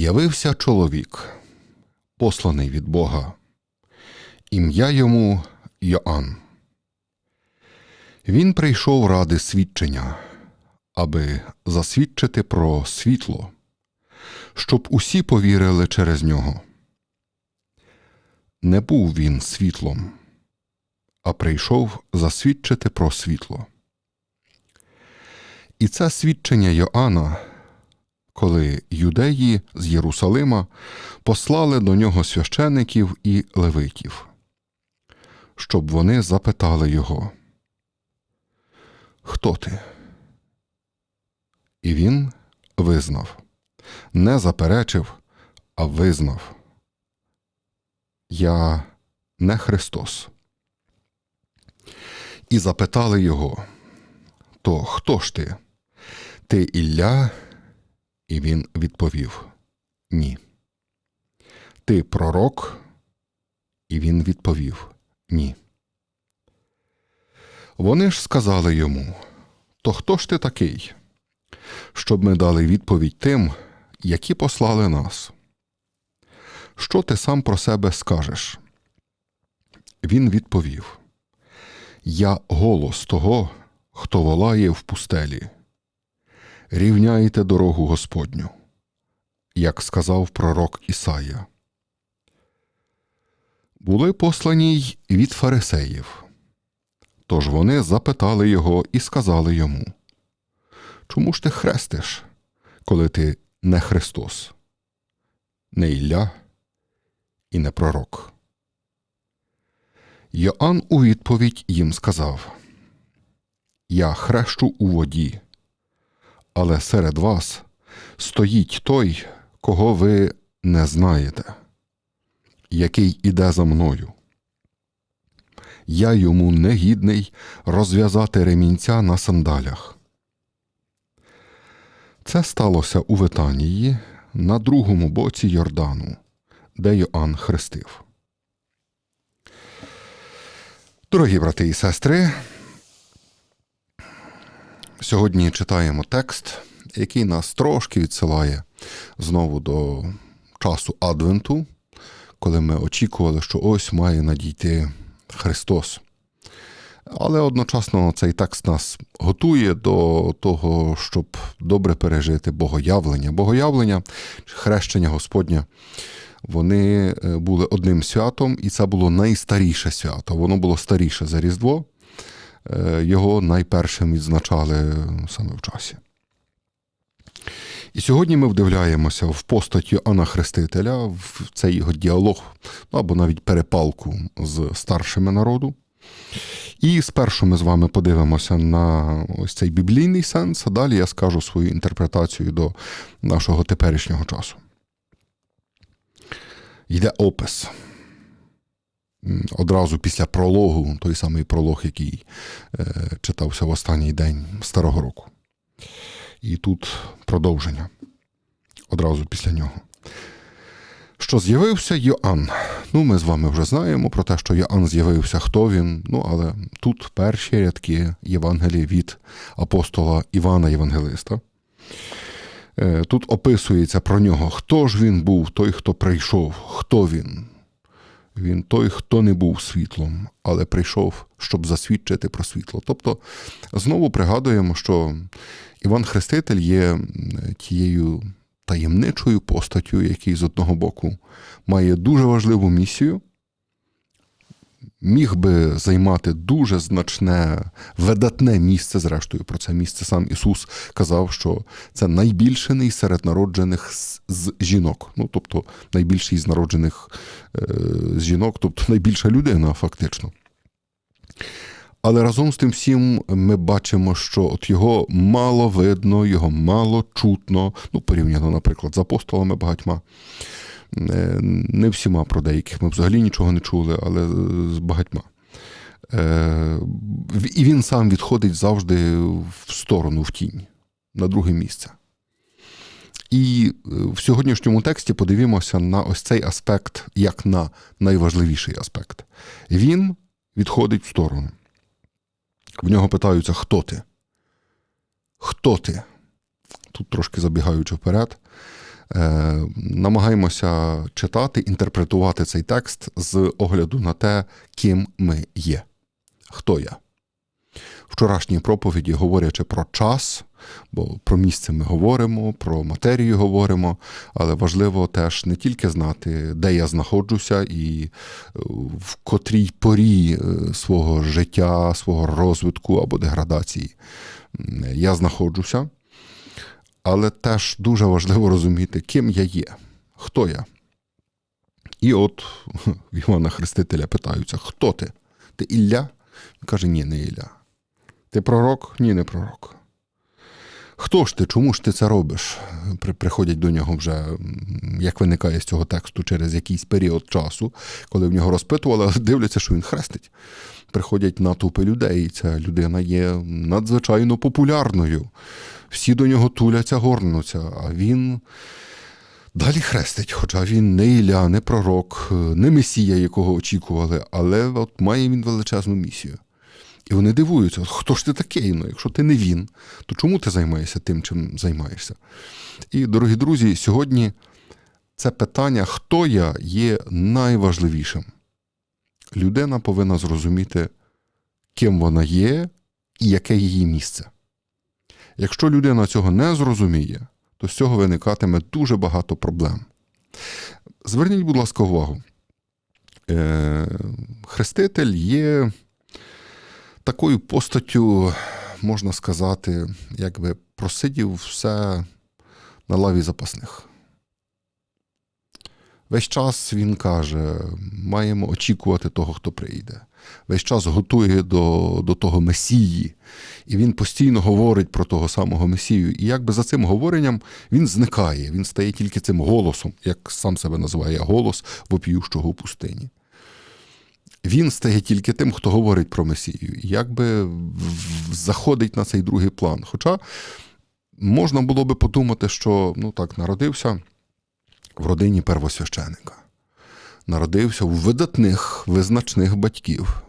З'явився чоловік, посланий від Бога, ім'я йому Йоанн. Він прийшов ради свідчення, аби засвідчити про світло, щоб усі повірили через нього. Не був він світлом, а прийшов засвідчити про світло. І це свідчення Йоанна, коли юдеї з Єрусалима послали до нього священиків і левитів, щоб вони запитали його, Хто ти? І він визнав, не заперечив, а визнав. Я не Христос. І запитали його, то хто ж ти? Ти Ілля? І він відповів Ні. Ти пророк? І він відповів Ні. Вони ж сказали йому То хто ж ти такий? Щоб ми дали відповідь тим, які послали нас. Що ти сам про себе скажеш? Він відповів Я голос того, хто волає в пустелі. Рівняйте дорогу Господню, як сказав пророк Ісая. Були послані й від фарисеїв. Тож вони запитали його і сказали йому Чому ж ти хрестиш, коли ти не Христос, не Ілля і не пророк? Йоанн у відповідь їм сказав Я хрещу у воді, але серед вас стоїть той, кого ви не знаєте, який іде за мною. Я йому негідний розв'язати ремінця на сандалях. Це сталося у Витанії на другому боці Йордану, де Йоанн хрестив. Дорогі брати і сестри, сьогодні читаємо текст, який нас трошки відсилає знову до часу Адвенту, коли ми очікували, що ось має надійти Христос. Але одночасно цей текст нас готує до того, щоб добре пережити богоявлення. Богоявлення, хрещення Господня, вони е, були одним святом, і це було найстаріше свято. Воно було старіше за Різдво. Е, його найпершим відзначали саме в часі. І сьогодні ми вдивляємося в постаті Анна Хрестителя, в цей його діалог, ну, або навіть перепалку з старшими народу. І спершу ми з вами подивимося на ось цей біблійний сенс, а далі я скажу свою інтерпретацію до нашого теперішнього часу. Йде опис. Одразу після прологу, той самий пролог, який е, читався в останній день Старого року. І тут продовження одразу після нього. Що з'явився Йоанн. Ну, ми з вами вже знаємо про те, що Йоанн з'явився, хто він. Ну, але тут перші рядки Євангелії від апостола Івана Євангелиста. Е, тут описується про нього, хто ж він був, той, хто прийшов, хто він. Він той, хто не був світлом, але прийшов, щоб засвідчити про світло. Тобто, знову пригадуємо, що Іван Хреститель є тією таємничою постаттю, який з одного боку має дуже важливу місію, міг би займати дуже значне, видатне місце. Зрештою, про це місце сам Ісус казав, що це найбільшений серед народжених з жінок. Ну, тобто найбільший з народжених е, з жінок, тобто найбільша людина, фактично. Але разом з тим всім ми бачимо, що от його мало видно, його мало чутно, ну, порівняно, наприклад, з апостолами багатьма. Не всіма про деяких ми взагалі нічого не чули, але з багатьма. Е, і він сам відходить завжди в сторону, в тінь, на друге місце. І е, в сьогоднішньому тексті подивимося на ось цей аспект, як на найважливіший аспект. Він відходить в сторону. В нього питаються, хто ти? Хто ти? Тут трошки забігаючи вперед. Е, намагаємося читати, інтерпретувати цей текст з огляду на те, ким ми є. Хто я? Вчорашній проповіді, говорячи про час, бо про місце ми говоримо, про матерію говоримо, але важливо теж не тільки знати, де я знаходжуся і е, в котрій порі е, свого життя, свого розвитку або деградації я знаходжуся, але теж дуже важливо розуміти, ким я є, хто я. І от в Івана Хрестителя питаються: хто ти? Ти Ілля? Він каже, ні, не Ілля. Ти пророк? Ні, не пророк. Хто ж ти? Чому ж ти це робиш? Приходять до нього вже, як виникає з цього тексту, через якийсь період часу, коли в нього розпитували, дивляться, що він хрестить. Приходять натовпи людей. і Ця людина є надзвичайно популярною. Всі до нього туляться, горнуться, а він. Далі хрестить, хоча він не Ілля, не пророк, не месія, якого очікували, але от має він величезну місію. І вони дивуються, хто ж ти такий? Ну, якщо ти не він, то чому ти займаєшся тим, чим займаєшся? І, дорогі друзі, сьогодні це питання, хто я, є найважливішим. Людина повинна зрозуміти, ким вона є і яке її місце. Якщо людина цього не зрозуміє, то з цього виникатиме дуже багато проблем. Зверніть, будь ласка, увагу. Е, хреститель є такою постаттю, можна сказати, якби просидів все на лаві запасних. Весь час він каже, маємо очікувати того, хто прийде. Весь час готує до до того Месії, і він постійно говорить про того самого Месію. І якби за цим говоренням він зникає, він стає тільки цим голосом, як сам себе називає голос вопіющого у пустині він стає тільки тим, хто говорить про Месію, і якби заходить на цей другий план. Хоча можна було би подумати, що ну так, народився в родині первосвященика, народився у видатних визначних батьків.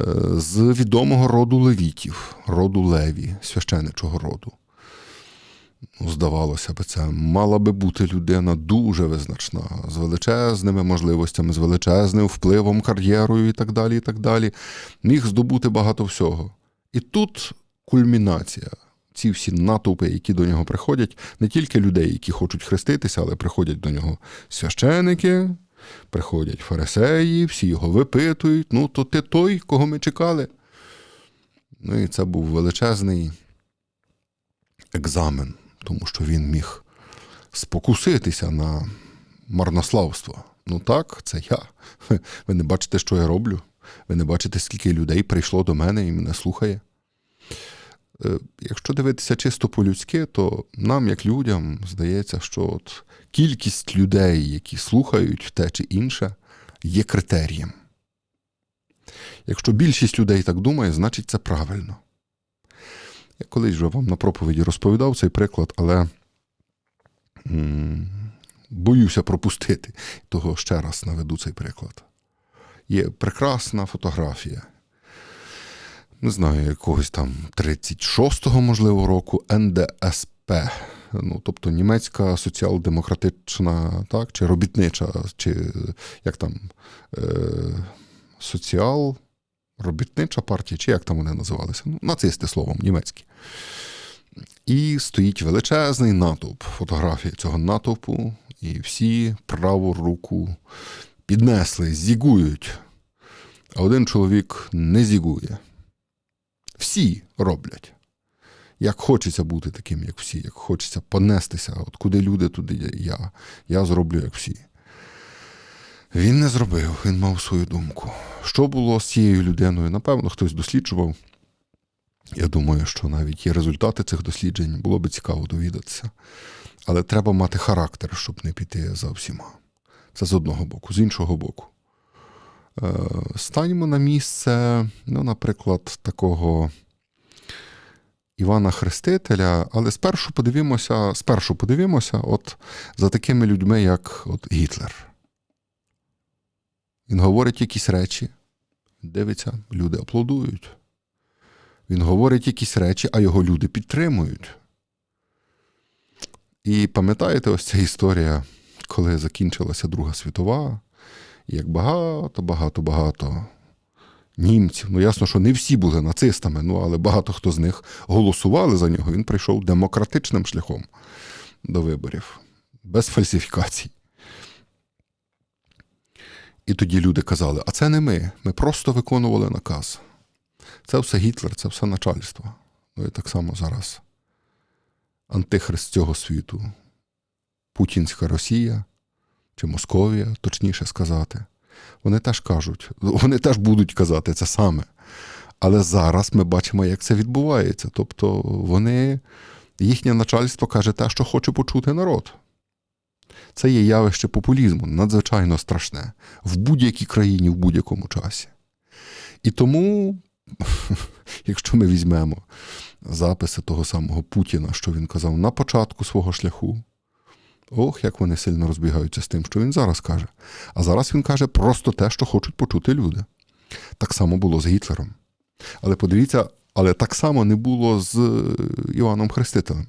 Е, з відомого роду левітів, роду Леві, священичого роду. Ну, здавалося б, це мала би бути людина дуже визначна, з величезними можливостями, з величезним впливом, кар'єрою і так далі. і так далі. Міг здобути багато всього. І тут кульмінація. Ці всі натовпи, які до нього приходять, не тільки людей, які хочуть хреститися, але приходять до нього священики, приходять фарисеї, всі його випитують. Ну, то ти той, кого ми чекали. Ну і це був величезний екзамен тому що він міг спокуситися на марнославство. Ну так, це я. Ви не бачите, що я роблю. Ви не бачите, скільки людей прийшло до мене і мене слухає. Е, якщо дивитися чисто по-людськи, то нам, як людям, здається, що от кількість людей, які слухають те чи інше, є критерієм. Якщо більшість людей так думає, значить це правильно. Я колись вже вам на проповіді розповідав цей приклад, але боюся пропустити, того ще раз наведу цей приклад. Є прекрасна фотографія. Не знаю, якогось там 36-го, можливо, року НДСП. Ну, Тобто німецька соціал-демократична, так, чи робітнича, чи як там е, соціал робітнича партія, чи як там вони називалися? Ну, нацисти словом, німецькі. І стоїть величезний натовп фотографії цього натовпу, і всі праву руку піднесли, зігують. А один чоловік не зігує. Всі роблять. Як хочеться бути таким, як всі, як хочеться понестися, от куди люди, туди я. Я зроблю, як всі. Він не зробив, він мав свою думку. Що було з цією людиною? Напевно, хтось досліджував. Я думаю, що навіть є результати цих досліджень, було би цікаво довідатися. Але треба мати характер, щоб не піти за всіма. Це з одного боку, з іншого боку. Е, станьмо на місце, ну, наприклад, такого Івана Хрестителя, але спершу подивимося, спершу подивимося от за такими людьми, як от Гітлер. Він говорить якісь речі, дивиться, люди аплодують. Він говорить якісь речі, а його люди підтримують. І пам'ятаєте, ось ця історія, коли закінчилася Друга світова, як багато, багато, багато німців. Ну, ясно, що не всі були нацистами, ну але багато хто з них голосували за нього. Він прийшов демократичним шляхом до виборів, без фальсифікацій. І тоді люди казали: а це не ми, ми просто виконували наказ. Це все Гітлер, це все начальство. Ну і так само зараз. Антихрист цього світу, Путінська Росія чи Московія, точніше сказати. Вони теж кажуть, вони теж будуть казати це саме. Але зараз ми бачимо, як це відбувається. Тобто вони, їхнє начальство каже те, що хоче почути народ. Це є явище популізму, надзвичайно страшне в будь-якій країні, в будь-якому часі. І тому, якщо ми візьмемо записи того самого Путіна, що він казав на початку свого шляху, ох, як вони сильно розбігаються з тим, що він зараз каже. А зараз він каже просто те, що хочуть почути люди. Так само було з Гітлером. Але подивіться, але так само не було з Іваном Хрестителем.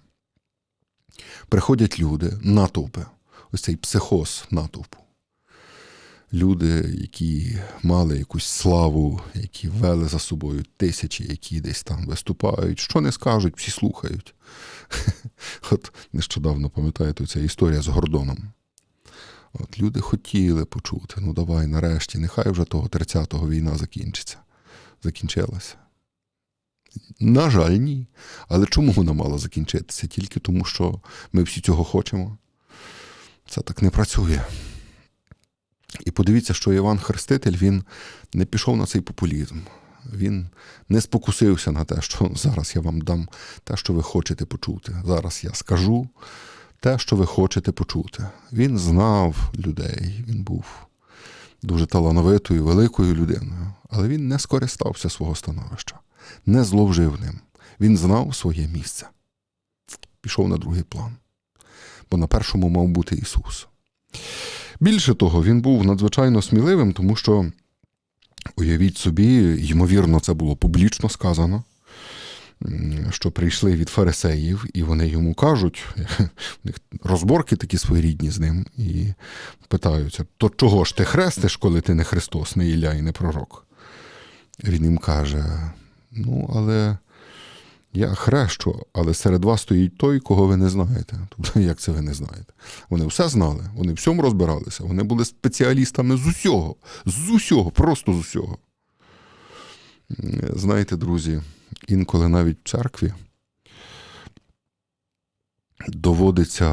Приходять люди, натовпи, ось цей психоз натовпу. Люди, які мали якусь славу, які вели за собою тисячі, які десь там виступають, що не скажуть, всі слухають. От нещодавно пам'ятаєте ця історія з Гордоном. От Люди хотіли почути, ну давай нарешті, нехай вже того 30-го війна закінчиться. Закінчилася. На жаль, ні. Але чому вона мала закінчитися? Тільки тому, що ми всі цього хочемо. Це так не працює. І подивіться, що Іван Хреститель він не пішов на цей популізм. Він не спокусився на те, що зараз я вам дам те, що ви хочете почути. Зараз я скажу те, що ви хочете почути. Він знав людей, він був дуже талановитою, великою людиною, але він не скористався свого становища, не зловжив ним. Він знав своє місце. Пішов на другий план. Бо на першому мав бути Ісус. Більше того, він був надзвичайно сміливим, тому що, уявіть собі, ймовірно, це було публічно сказано, що прийшли від фарисеїв, і вони йому кажуть, у них розборки такі своєрідні з ним, і питаються: то чого ж ти хрестиш, коли ти не Христос, не Ілля і не пророк? Він їм каже: ну, але. Я хрещу, але серед вас стоїть той, кого ви не знаєте. Тобто, як це ви не знаєте? Вони все знали, вони всьому розбиралися, вони були спеціалістами з усього, з усього, просто з усього. Знаєте, друзі, інколи навіть в церкві доводиться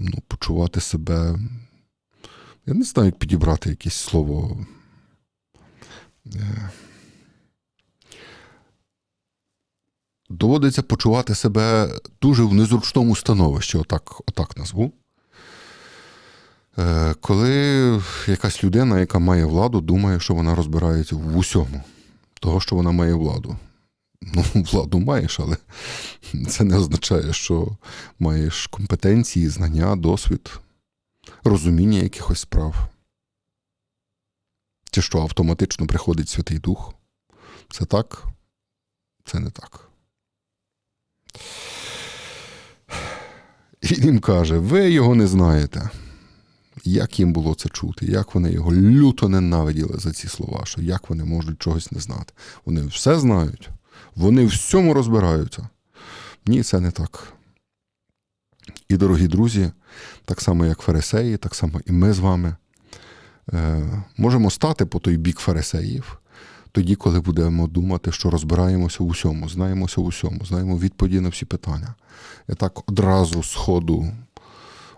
ну, почувати себе. Я не знаю, як підібрати якесь слово. Доводиться почувати себе дуже в незручному становищі, отак, отак назву. Е, коли якась людина, яка має владу, думає, що вона розбирається в усьому, того, що вона має владу. Ну, владу маєш, але це не означає, що маєш компетенції, знання, досвід, розуміння якихось справ. Чи що автоматично приходить Святий Дух? Це так? Це не так. І їм каже: ви його не знаєте. Як їм було це чути, як вони його люто ненавиділи за ці слова, що як вони можуть чогось не знати. Вони все знають, вони в всьому розбираються. Ні, це не так. І, дорогі друзі, так само, як фарисеї, так само і ми з вами е, можемо стати по той бік фарисеїв, тоді, коли будемо думати, що розбираємося в усьому, знаємося в усьому, знаємо відповіді на всі питання. І так одразу з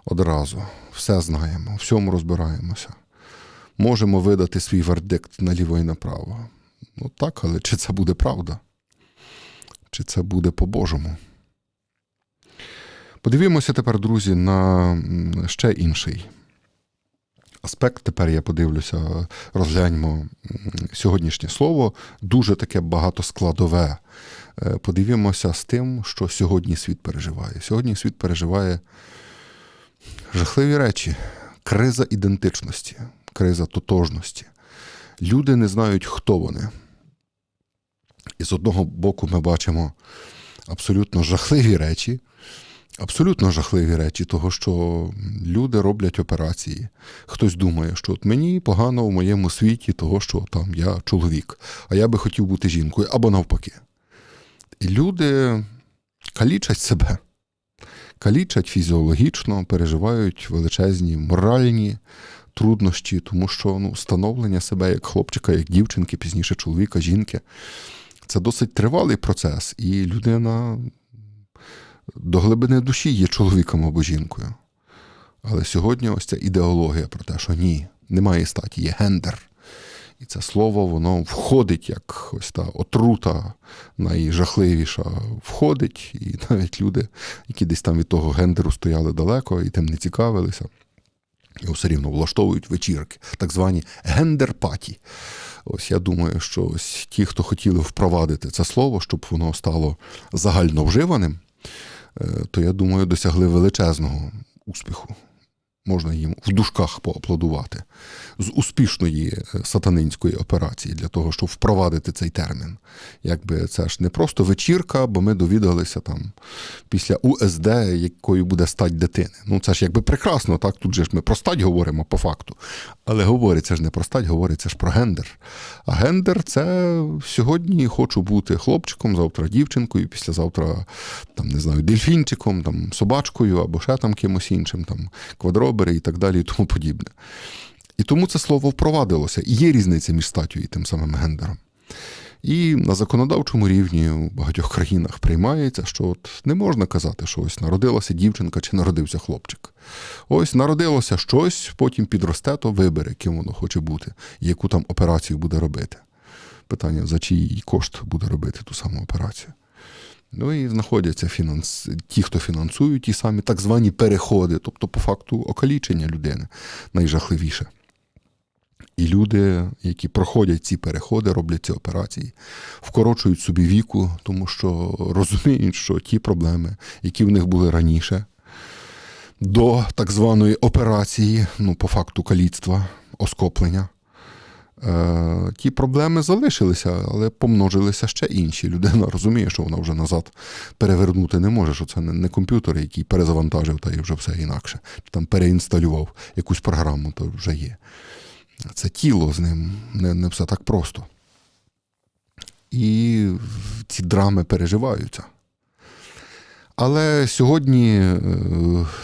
одразу все знаємо, всьому розбираємося. Можемо видати свій вердикт наліво і направо. Ну так, але чи це буде правда? Чи це буде по-божому? Подивімося тепер, друзі, на ще інший аспект. Тепер я подивлюся, розгляньмо сьогоднішнє слово, дуже таке багатоскладове. Е, подивімося з тим, що сьогодні світ переживає. Сьогодні світ переживає жахливі речі, криза ідентичності, криза тотожності. Люди не знають, хто вони. І з одного боку, ми бачимо абсолютно жахливі речі, Абсолютно жахливі речі, того, що люди роблять операції. Хтось думає, що от мені погано в моєму світі, того, що там я чоловік, а я би хотів бути жінкою, або навпаки. І люди калічать себе, калічать фізіологічно, переживають величезні моральні труднощі, тому що ну, становлення себе як хлопчика, як дівчинки, пізніше чоловіка, жінки це досить тривалий процес, і людина до глибини душі є чоловіком або жінкою. Але сьогодні ось ця ідеологія про те, що ні, немає статі, є гендер. І це слово, воно входить, як ось та отрута найжахливіша, входить, і навіть люди, які десь там від того гендеру стояли далеко і тим не цікавилися, і все рівно влаштовують вечірки, так звані гендерпаті. Ось я думаю, що ось ті, хто хотіли впровадити це слово, щоб воно стало загальновживаним, то я думаю, досягли величезного успіху. Можна їм в дужках поаплодувати з успішної е, сатанинської операції для того, щоб впровадити цей термін. Якби це ж не просто вечірка, бо ми довідалися там після УСД, якою буде стать дитини. Ну це ж якби прекрасно, так тут же ж ми про стать говоримо по факту. Але говориться ж не про стать, говориться ж про гендер. А гендер це сьогодні хочу бути хлопчиком, завтра дівчинкою, післязавтра там не знаю, дельфінчиком, там собачкою або ще там кимось іншим, там квадробери і так далі, і тому подібне. І тому це слово впровадилося. І є різниця між статтю і тим самим гендером. І на законодавчому рівні у багатьох країнах приймається, що от не можна казати, що ось народилася дівчинка чи народився хлопчик. Ось народилося щось, потім підросте, то вибере, ким воно хоче бути, і яку там операцію буде робити. Питання, за чий кошт буде робити ту саму операцію. Ну і знаходяться фінанс... ті, хто фінансують ті самі так звані переходи, тобто, по факту, окалічення людини найжахливіше. І люди, які проходять ці переходи, роблять ці операції, вкорочують собі віку, тому що розуміють, що ті проблеми, які в них були раніше, до так званої операції, ну, по факту каліцтва, оскоплення, ті проблеми залишилися, але помножилися ще інші. Людина розуміє, що вона вже назад перевернути не може, що це не комп'ютер, який перезавантажив та і вже все інакше, чи там переінсталював якусь програму, то вже є. Це тіло з ним не, не все так просто. І ці драми переживаються. Але сьогодні е,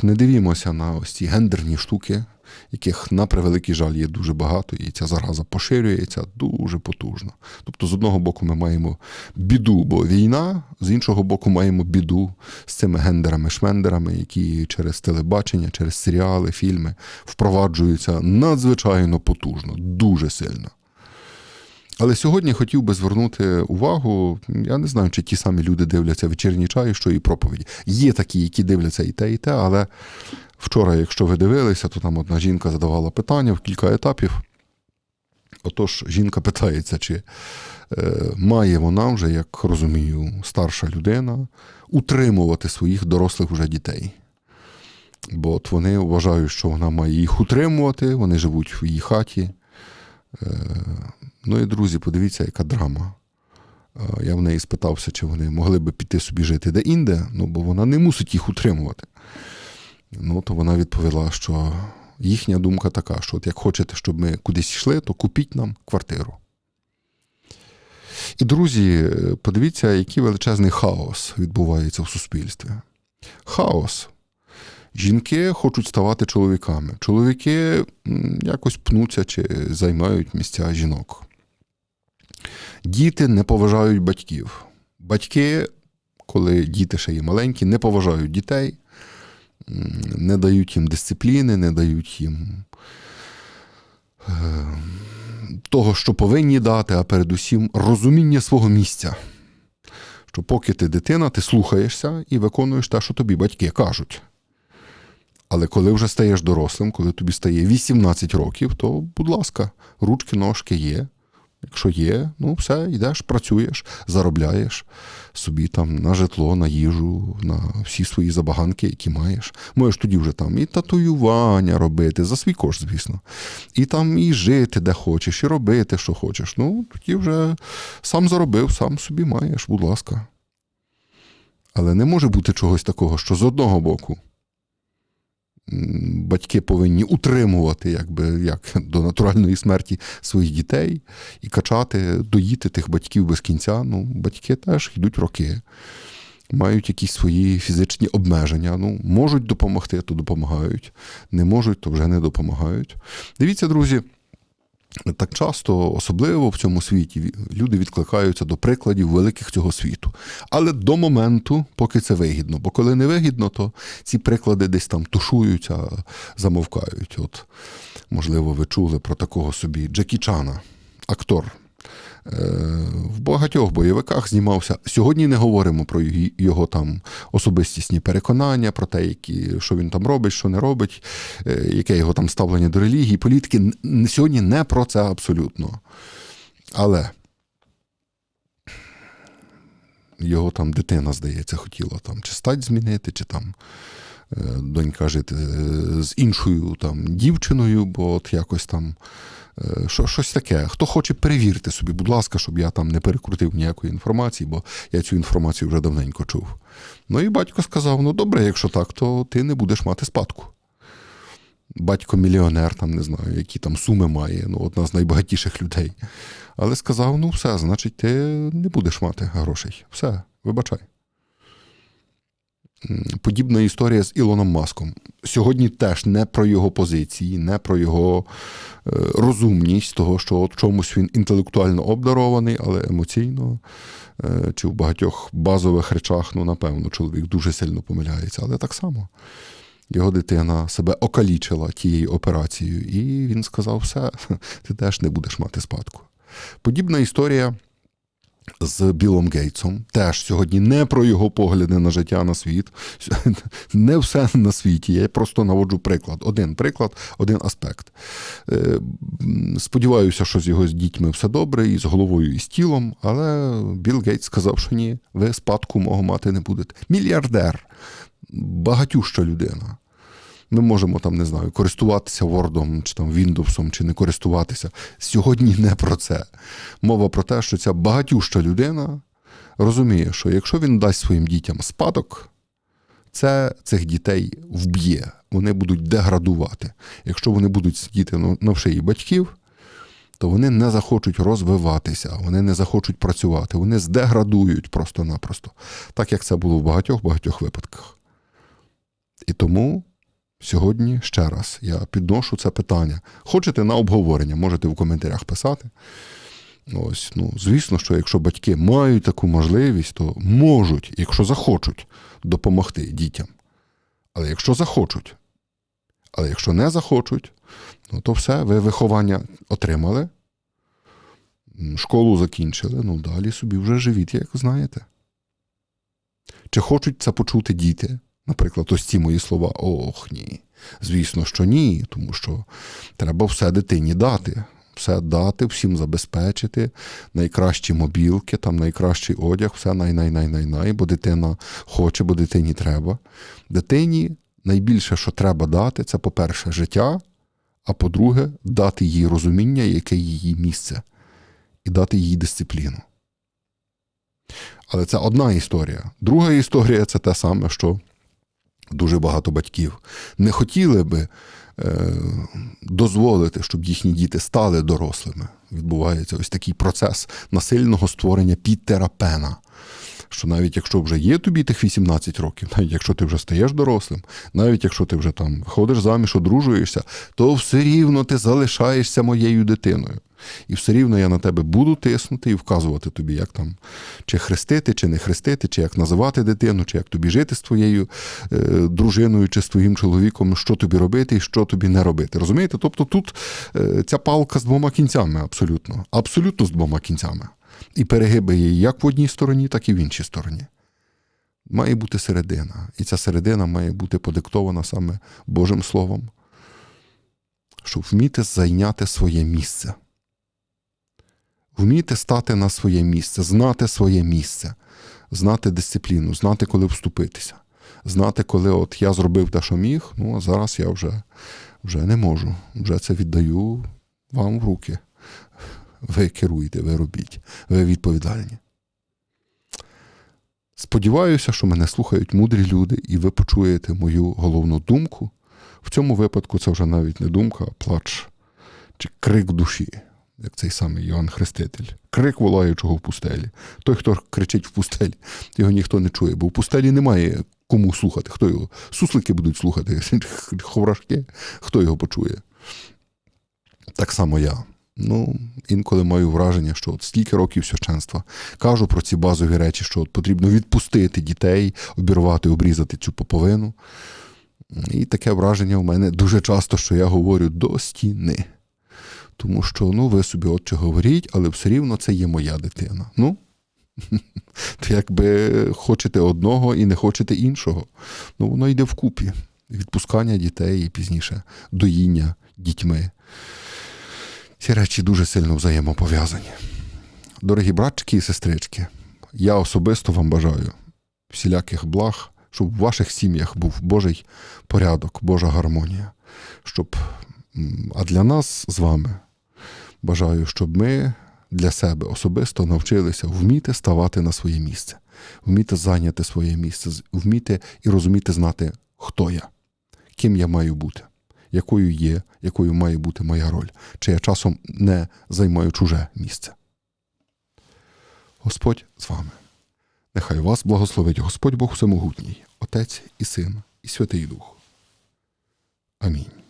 не дивімося на ось ці гендерні штуки, яких, на превеликий жаль, є дуже багато, і ця зараза поширюється дуже потужно. Тобто, з одного боку, ми маємо біду, бо війна, з іншого боку, маємо біду з цими гендерами-шмендерами, які через телебачення, через серіали, фільми впроваджуються надзвичайно потужно, дуже сильно. Але сьогодні хотів би звернути увагу. Я не знаю, чи ті самі люди дивляться вечірні чаї, що і проповіді. Є такі, які дивляться і те, і те, але вчора, якщо ви дивилися, то там одна жінка задавала питання в кілька етапів. Отож, жінка питається, чи е, має вона вже, як розумію, старша людина утримувати своїх дорослих вже дітей. Бо от вони вважають, що вона має їх утримувати, вони живуть в її хаті. Е, Ну і друзі, подивіться, яка драма. Я в неї спитався, чи вони могли би піти собі жити де-інде, ну бо вона не мусить їх утримувати. Ну, то вона відповіла, що їхня думка така, що от як хочете, щоб ми кудись йшли, то купіть нам квартиру. І, друзі, подивіться, який величезний хаос відбувається в суспільстві. Хаос. Жінки хочуть ставати чоловіками. Чоловіки якось пнуться чи займають місця жінок. Діти не поважають батьків. Батьки, коли діти ще є маленькі, не поважають дітей, не дають їм дисципліни, не дають їм е, того, що повинні дати, а передусім розуміння свого місця. Що поки ти дитина, ти слухаєшся і виконуєш те, що тобі батьки кажуть. Але коли вже стаєш дорослим, коли тобі стає 18 років, то, будь ласка, ручки, ножки є. Якщо є, ну все, йдеш, працюєш, заробляєш собі там на житло, на їжу, на всі свої забаганки, які маєш. Можеш тоді вже там і татуювання робити, за свій кошт, звісно. І там і жити де хочеш, і робити, що хочеш. Ну, тоді вже сам заробив, сам собі маєш, будь ласка. Але не може бути чогось такого, що з одного боку батьки повинні утримувати якби, як до натуральної смерті своїх дітей і качати, доїти тих батьків без кінця. Ну, батьки теж йдуть роки, мають якісь свої фізичні обмеження. Ну, можуть допомогти, то допомагають. Не можуть, то вже не допомагають. Дивіться, друзі. Так часто, особливо в цьому світі, люди відкликаються до прикладів великих цього світу. Але до моменту, поки це вигідно. Бо коли не вигідно, то ці приклади десь там тушуються, замовкають. От, можливо, ви чули про такого собі Джекі Чана, актор. В багатьох бойовиках знімався. Сьогодні не говоримо про його там особистісні переконання, про те, які, що він там робить, що не робить, е, яке його там ставлення до релігії, політики. Сьогодні не про це абсолютно. Але його там дитина, здається, хотіла там чи стать змінити, чи там е, донька жити е, з іншою там дівчиною, бо от якось там щось таке. Хто хоче, перевірте собі, будь ласка, щоб я там не перекрутив ніякої інформації, бо я цю інформацію вже давненько чув. Ну і батько сказав: ну добре, якщо так, то ти не будеш мати спадку. Батько мільйонер, там не знаю, які там суми має, ну, одна з найбагатіших людей. Але сказав: ну все, значить, ти не будеш мати грошей. Все, вибачай. Подібна історія з Ілоном Маском. Сьогодні теж не про його позиції, не про його е, розумність, того, що от чомусь він інтелектуально обдарований, але емоційно е, чи в багатьох базових речах, ну, напевно, чоловік дуже сильно помиляється. Але так само його дитина себе окалічила тією операцією, і він сказав: все, ти теж не будеш мати спадку. Подібна історія з Білом Гейтсом. Теж сьогодні не про його погляди на життя на світ. Не все на світі. Я просто наводжу приклад. Один приклад, один аспект. Е, Сподіваюся, що з його з дітьми все добре, і з головою, і з тілом. Але Білл Гейтс сказав, що ні, ви спадку мого мати не будете. Мільярдер, багатюща людина. Ми можемо там, не знаю, користуватися Word чи там Windows, чи не користуватися. Сьогодні не про це. Мова про те, що ця багатюща людина розуміє, що якщо він дасть своїм дітям спадок, це цих дітей вб'є. Вони будуть деградувати. Якщо вони будуть сидіти на- на шиї батьків, то вони не захочуть розвиватися, вони не захочуть працювати, вони здеградують просто-напросто, так як це було в багатьох-багатьох випадках. І тому сьогодні ще раз я підношу це питання. Хочете на обговорення, можете в коментарях писати. Ось, ну, звісно, що якщо батьки мають таку можливість, то можуть, якщо захочуть, допомогти дітям. Але якщо захочуть, але якщо не захочуть, ну то все, ви виховання отримали, школу закінчили, ну далі собі вже живіть, як знаєте. Чи хочуть це почути діти? Наприклад, ось ці мої слова. Ох, ні. Звісно, що ні, тому що треба все дитині дати. Все дати, всім забезпечити, найкращі мобілки, там найкращий одяг, все най-най-най-най-най, бо дитина хоче, бо дитині треба. Дитині найбільше, що треба дати, це, по-перше, життя, а по-друге, дати їй розуміння, яке її місце, і дати їй дисципліну. Але це одна історія. Друга історія це те саме, що дуже багато батьків не хотіли би е, дозволити, щоб їхні діти стали дорослими. Відбувається ось такий процес насильного створення Пітера Пена. Що навіть якщо вже є тобі тих 18 років, навіть якщо ти вже стаєш дорослим, навіть якщо ти вже там ходиш заміж, одружуєшся, то все рівно ти залишаєшся моєю дитиною. І все рівно я на тебе буду тиснути і вказувати тобі, як там чи хрестити, чи не хрестити, чи як називати дитину, чи як тобі жити з твоєю е, дружиною, чи з твоїм чоловіком, що тобі робити і що тобі не робити. Розумієте? Тобто тут е, ця палка з двома кінцями, абсолютно. Абсолютно з двома кінцями. І перегиби її як в одній стороні, так і в іншій стороні. Має бути середина. І ця середина має бути подиктована саме Божим Словом, щоб вміти зайняти своє місце. Вміти стати на своє місце, знати своє місце, знати дисципліну, знати, коли вступитися, знати, коли от я зробив те, що міг, ну а зараз я вже, вже не можу. Вже це віддаю вам в руки. Ви керуєте, ви робіть, ви відповідальні. Сподіваюся, що мене слухають мудрі люди, і ви почуєте мою головну думку. В цьому випадку це вже навіть не думка, а плач чи крик душі, як цей самий Йоанн Хреститель. Крик волаючого в пустелі. Той, хто кричить в пустелі, його ніхто не чує, бо в пустелі немає кому слухати. Хто його? Суслики будуть слухати, ховрашки, хто його почує. Так само я. Ну, інколи маю враження, що от стільки років священства кажу про ці базові речі, що от потрібно відпустити дітей, обірвати, обрізати цю поповину. І таке враження в мене дуже часто, що я говорю до стіни. Тому що, ну, ви собі отче говоріть, але все рівно це є моя дитина. Ну, то якби хочете одного і не хочете іншого. Ну, воно йде вкупі. Відпускання дітей і пізніше доїння дітьми. Ці речі дуже сильно взаємопов'язані. Дорогі братчики і сестрички, я особисто вам бажаю всіляких благ, щоб в ваших сім'ях був Божий порядок, Божа гармонія. Щоб, а для нас з вами бажаю, щоб ми для себе особисто навчилися вміти ставати на своє місце, вміти зайняти своє місце, вміти і розуміти, знати, хто я, ким я маю бути, якою є, якою має бути моя роль, чи я часом не займаю чуже місце. Господь з вами. Нехай вас благословить Господь Бог Всемогутній, Отець і Син, і Святий Дух. Амінь.